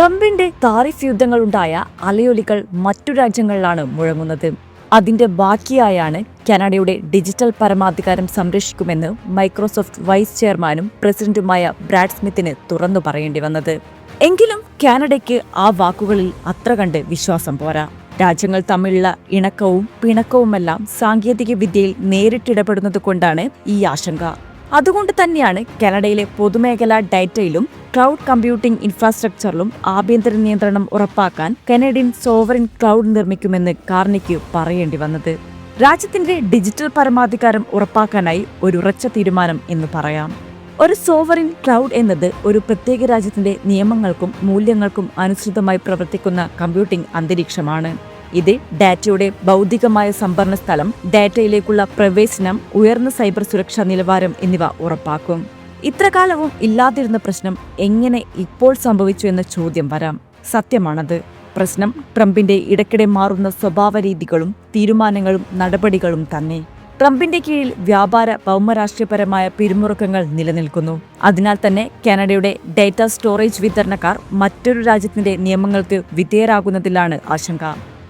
ട്രംപിന്റെ താരിഫ് യുദ്ധങ്ങളുണ്ടായ അലയൊലികൾ മറ്റു രാജ്യങ്ങളിലാണ് മുഴങ്ങുന്നത്. അതിന്റെ ബാക്കിയായാണ് കാനഡയുടെ ഡിജിറ്റൽ പരമാധികാരം സംരക്ഷിക്കുമെന്ന് മൈക്രോസോഫ്റ്റ് വൈസ് ചെയർമാനും പ്രസിഡന്റുമായ ബ്രാഡ് സ്മിത്തിന് തുറന്നു പറയേണ്ടി വന്നത്. എങ്കിലും കാനഡയ്ക്ക് ആ വാക്കുകളിൽ അത്ര കണ്ട് വിശ്വാസം പോരാ. രാജ്യങ്ങൾ തമ്മിലുള്ള ഇണക്കവും പിണക്കവുമെല്ലാം സാങ്കേതിക വിദ്യയിൽ നേരിട്ടിടപെടുന്നത് കൊണ്ടാണ് ഈ ആശങ്ക. അതുകൊണ്ട് തന്നെയാണ് കാനഡയിലെ പൊതുമേഖലാ ഡാറ്റയിലും ക്ലൗഡ് കമ്പ്യൂട്ടിംഗ് ഇൻഫ്രാസ്ട്രക്ചറിലും ആഭ്യന്തര നിയന്ത്രണം ഉറപ്പാക്കാൻ കനേഡിയൻ സോവറിൻ ക്ലൗഡ് നിർമ്മിക്കുമെന്ന് കാർണിക്കു പറയേണ്ടി വന്നത്. രാജ്യത്തിന്റെ ഡിജിറ്റൽ പരമാധികാരം ഉറപ്പാക്കാനായി ഒരു ഉറച്ച തീരുമാനം എന്ന് പറയാം. ഒരു സോവറിൻ ക്ലൗഡ് എന്നത് ഒരു പ്രത്യേക രാജ്യത്തിന്റെ നിയമങ്ങൾക്കും മൂല്യങ്ങൾക്കും അനുസൃതമായി പ്രവർത്തിക്കുന്ന കമ്പ്യൂട്ടിംഗ് അന്തരീക്ഷമാണ്. ഇത് ഡാറ്റയുടെ ഭൗതികമായ സംഭരണ സ്ഥലം ഡാറ്റയിലേക്കുള്ള പ്രവേശനം ഉയർന്ന സൈബർ സുരക്ഷാ നിലവാരം എന്നിവ ഉറപ്പാക്കും. ഇത്രകാലവും ഇല്ലാതിരുന്ന പ്രശ്നം എങ്ങനെ ഇപ്പോൾ സംഭവിച്ചു എന്ന ചോദ്യം വരാം. സത്യമാണത്. പ്രശ്നം ട്രംപിന്റെ ഇടയ്ക്കിടെ മാറുന്ന സ്വഭാവ രീതികളും തീരുമാനങ്ങളും നടപടികളും തന്നെ. ട്രംപിന്റെ കീഴിൽ വ്യാപാര ഭൗമരാഷ്ട്രീയപരമായ പിരിമുറുക്കങ്ങൾ നിലനിൽക്കുന്നു. അതിനാൽ തന്നെ കാനഡയുടെ ഡേറ്റ സ്റ്റോറേജ് വിതരണക്കാർ മറ്റൊരു രാജ്യത്തിന്റെ നിയമങ്ങൾക്ക് വിധേയരാകുന്നതിലാണ് ആശങ്ക.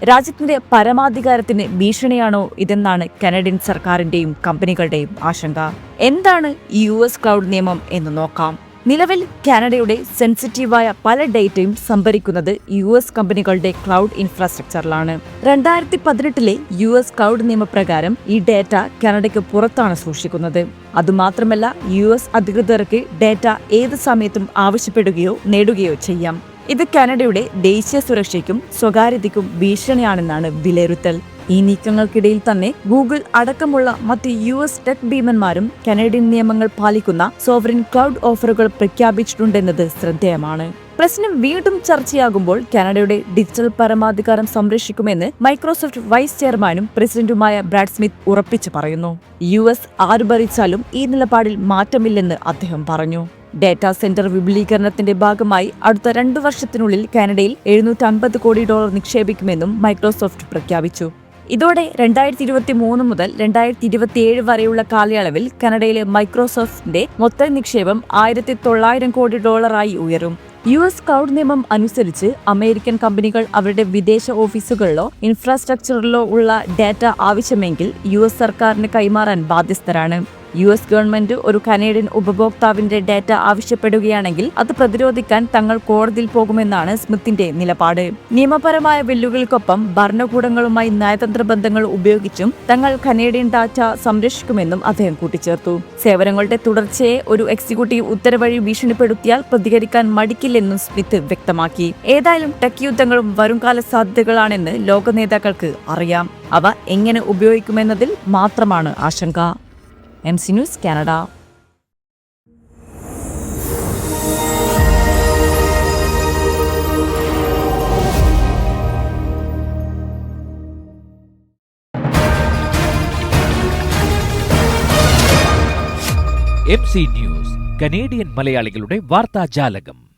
രാജ്യത്തിന്റെ പരമാധികാരത്തിന് ഭീഷണിയാണോ ഇതെന്നാണ് കനഡിയൻ സർക്കാരിന്റെയും കമ്പനികളുടെയും ആശങ്ക. എന്താണ് യു എസ് ക്ലൗഡ് നിയമം എന്ന് നോക്കാം. നിലവിൽ കാനഡയുടെ സെൻസിറ്റീവായ പല ഡേറ്റയും സംഭരിക്കുന്നത് യു എസ് കമ്പനികളുടെ ക്ലൗഡ് ഇൻഫ്രാസ്ട്രക്ചറിലാണ്. രണ്ടായിരത്തി പതിനെട്ടിലെ യു എസ് ക്ലൗഡ് നിയമപ്രകാരം ഈ ഡേറ്റ കാനഡയ്ക്ക് പുറത്താണ് സൂക്ഷിക്കുന്നത്. അതുമാത്രമല്ല യു എസ് അധികൃതർക്ക് ഡേറ്റ ഏത് സമയത്തും ആവശ്യപ്പെടുകയോ നേടുകയോ ചെയ്യാം. ഇത് കാനഡയുടെ ദേശീയ സുരക്ഷയ്ക്കും സ്വകാര്യതയ്ക്കും ഭീഷണിയാണെന്നാണ് വിലയിരുത്തൽ. ഈ നീക്കങ്ങൾക്കിടയിൽ തന്നെ ഗൂഗിൾ അടക്കമുള്ള മറ്റ് യു എസ് ടെക് ഭീമന്മാരും കനേഡിയൻ നിയമങ്ങൾ പാലിക്കുന്ന സോവറിൻ ക്ലൗഡ് ഓഫറുകൾ പ്രഖ്യാപിച്ചിട്ടുണ്ടെന്നത് ശ്രദ്ധേയമാണ്. പ്രശ്നം വീണ്ടും ചർച്ചയാകുമ്പോൾ കാനഡയുടെ ഡിജിറ്റൽ പരമാധികാരം സംരക്ഷിക്കുമെന്ന് മൈക്രോസോഫ്റ്റ് വൈസ് ചെയർമാനും പ്രസിഡന്റുമായ ബ്രാഡ് സ്മിത്ത് ഉറപ്പിച്ചു പറയുന്നു. യു എസ് ആര് ഭരിച്ചാലും ഈ നിലപാടിൽ മാറ്റമില്ലെന്ന് അദ്ദേഹം പറഞ്ഞു. ഡാറ്റാ സെന്റർ വിപുലീകരണത്തിന്റെ ഭാഗമായി അടുത്ത രണ്ടു വർഷത്തിനുള്ളിൽ കാനഡയിൽ എഴുന്നൂറ്റമ്പത് കോടി ഡോളർ നിക്ഷേപിക്കുമെന്നും മൈക്രോസോഫ്റ്റ് പ്രഖ്യാപിച്ചു. ഇതോടെ രണ്ടായിരത്തി ഇരുപത്തി മൂന്ന് മുതൽ രണ്ടായിരത്തി ഇരുപത്തിയേഴ് വരെയുള്ള കാലയളവിൽ കനഡയിലെ മൈക്രോസോഫ്റ്റിന്റെ മൊത്തം നിക്ഷേപം ആയിരത്തി തൊള്ളായിരം കോടി ഡോളറായി ഉയരും. യു എസ് ക്ലൗഡ് നിയമം അനുസരിച്ച് അമേരിക്കൻ കമ്പനികൾ അവരുടെ വിദേശ ഓഫീസുകളിലോ ഇൻഫ്രാസ്ട്രക്ചറിലോ ഉള്ള ഡാറ്റ ആവശ്യമെങ്കിൽ യു എസ് സർക്കാരിന് കൈമാറാൻ ബാധ്യസ്ഥരാണ്. യു എസ് ഗവൺമെന്റ് ഒരു കനേഡിയൻ ഉപഭോക്താവിന്റെ ഡാറ്റ ആവശ്യപ്പെടുകയാണെങ്കിൽ അത് പ്രതിരോധിക്കാൻ തങ്ങൾ കോടതിയിൽ പോകുമെന്നാണ് സ്മിത്തിന്റെ നിലപാട്. നിയമപരമായ വെല്ലുവിളിക്കൊപ്പം ഭരണകൂടങ്ങളുമായി നയതന്ത്ര ബന്ധങ്ങൾ ഉപയോഗിച്ചും തങ്ങൾ കനേഡിയൻ ഡാറ്റ സംരക്ഷിക്കുമെന്നും അദ്ദേഹം കൂട്ടിച്ചേർത്തു. സേവനങ്ങളുടെ തുടർച്ചയെ ഒരു എക്സിക്യൂട്ടീവ് ഉത്തരവഴി ഭീഷണിപ്പെടുത്തിയാൽ പ്രതികരിക്കാൻ മടിക്കില്ലെന്നും സ്മിത്ത് വ്യക്തമാക്കി. ഏതായാലും ടെക് യുദ്ധങ്ങളും വരുംകാല സാധ്യതകളാണെന്ന് ലോക നേതാക്കൾക്ക് അറിയാം. അവ എങ്ങനെ ഉപയോഗിക്കുമെന്നതിൽ മാത്രമാണ് ആശങ്ക. M C news Canada. M C news Canadian മലയാളികളുടെ വാർത്താജാലകം.